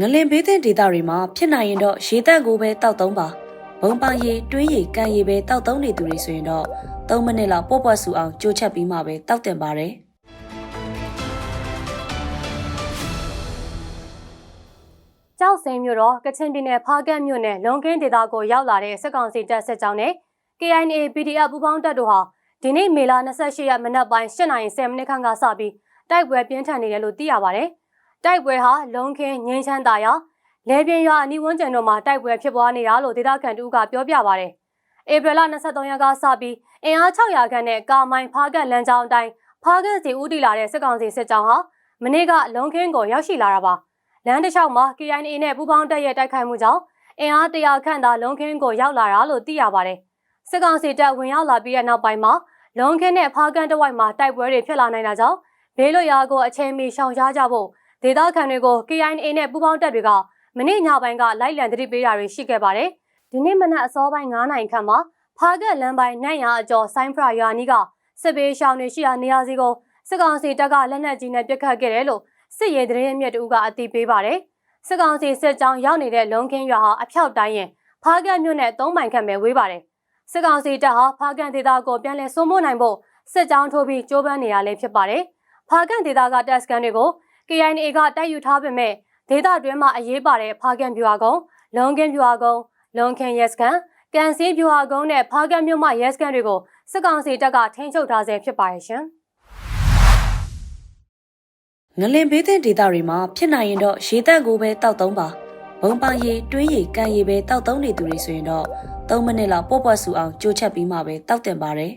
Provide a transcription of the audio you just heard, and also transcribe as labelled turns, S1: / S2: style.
S1: ငလင်ဘေးသင့်ဒေသတွေမှာဖြစ်နိုင်ရင်တော့ရေတက်ကိုပဲတောက်သုံးပါဘုံပန်းရေတွင်းရေကန်ရေပဲတောက်သုံးနေသူတွေဆိုရင်တော့3မိနစ်လောက်ပေါ့ပွက်ဆူအောင်ကြိုးချက်ပြီးမှပဲတောက်တင်ပါတယ်
S2: ကြောက်စိန်မြို့တော်ကချင်ပြည်နယ်ဖားကတ်မြို့နယ်လုံခင်းဒေသကိုရောက်လာတဲ့စစ်ကောင်စီတပ်စစ်ကြောင်းနဲ့ KIA PDF ပူးပေါင်းတပ်တို့ဟာဒီနေ့မေလ28ရက်မနက်ပိုင်း8:30မိနစ်ခန့်ကစပြီးတိုက်ပွဲပြင်းထန်နေတယ်လို့သိရပါတယ်။ တိုက်ပွဲဟာလုံခင်းငင်းချမ်းသာရလဲပြင်းရွာအနီးဝန်းကျင်တို့မှာတိုက်ပွဲဖြစ်ပွားနေတာလို့ဒေသခံတို့ကပြောပြပါတယ်။ဧပြီလ23ရက်ကစပြီးအင်အား600ခန့်နဲ့ကာမိုင်ဖားကတ်လမ်းကြောင်းအတိုင်းဖားကတ်စီဦးတည်လာတဲ့စစ်ကောင်စီစစ်ကြောင်းဟာမနေ့ကလုံခင်းကိုရောက်ရှိလာတာပါ။လမ်းတစ်လျှောက်မှာ KIA နဲ့ပူးပေါင်းတပ်ရဲ့တိုက်ခိုက်မှုကြောင့်အင်အားတရာခန့်သာလုံခင်းကိုရောက်လာတာလို့သိရပါတယ်။စစ်ကောင်စီတပ်ဝင်ရောက်လာပြီးတဲ့နောက်ပိုင်းမှာလုံခင်းနဲ့ဖားကန်တစ်ဝိုက်မှာတိုက်ပွဲတွေဖြစ်လာနိုင်တာကြောင့်ဘေးလွတ်ရာကိုအချိန်မီရှောင်ရှားကြဖို့ ဒေသခံတွေကို KIA နဲ့ပူးပေါင်းတပ်တွေကမနေ့ညပိုင်းကလိုက်လံသတိပေးတာတွေရှိခဲ့ပါတယ်။ဒီနေ့မနက်အစောပိုင်း9နိုင်ခန့်မှာဖားကန်လမ်းပိုင်းနန့်ရာအကျော်ဆိုင်းဖရာရွာနီးကစစ်ပေးရှောင်းတွေရှိရာနေရာစီကိုစစ်ကောင်စီတပ်ကလက်နက်ကြီးနဲ့ပစ်ခတ်ခဲ့တယ်လို့စစ်ရေးသတင်းအမြစ်တူကအတည်ပြုပါတယ်။စစ်ကောင်စီစစ်ကြောင်းရောက်နေတဲ့လုံခင်းရွာဟာအဖြောက်တိုင်းရင်ဖားကန်မြို့နဲ့၃မိုင်ခန့်ပဲဝေးပါတယ်။စစ်ကောင်စီတပ်ဟာဖားကန်ဒေသကိုပြန်လည်စိုးမိုးနိုင်ဖို့စစ်ကြောင်းထိုးပြီးကြိုးပမ်းနေရလဲဖြစ်ပါတယ်။ဖားကန်ဒေသကတပ်စခန်းတွေကို KIA ကတိုက်ယူထားပေမဲ့ဒေသတွင်းမှာအရေးပါတဲ့ဖားကန်ပြူဟာကုန်း၊လုံခင်းပြူဟာကုန်း၊လုံခင်းရဲစခန်း၊ကန်စီပြူဟာကုန်းနဲ့ဖားကန်မြို့မှရဲစခန်းတွေကိုစစ်ကောင်စီတပ်ကထိန်းချုပ်ထားဆဲဖြစ်ပါတယ်ရှင်။
S1: ငလင်ဘေးသင့်ဒေသတွေမှာဖြစ်နိုင်ရင်တော့ရေတက်ကိုပဲတောက်သုံးပါဘုံပန်းရေတွင်းရေကန်ရေပဲတောက်သုံးနေသူတွေဆိုရင်တော့3မိနစ်လောက်ပေါ့ပွက်ဆူအောင်ကြိုးချက်ပြီးမှပဲတောက်တင်ပါတယ်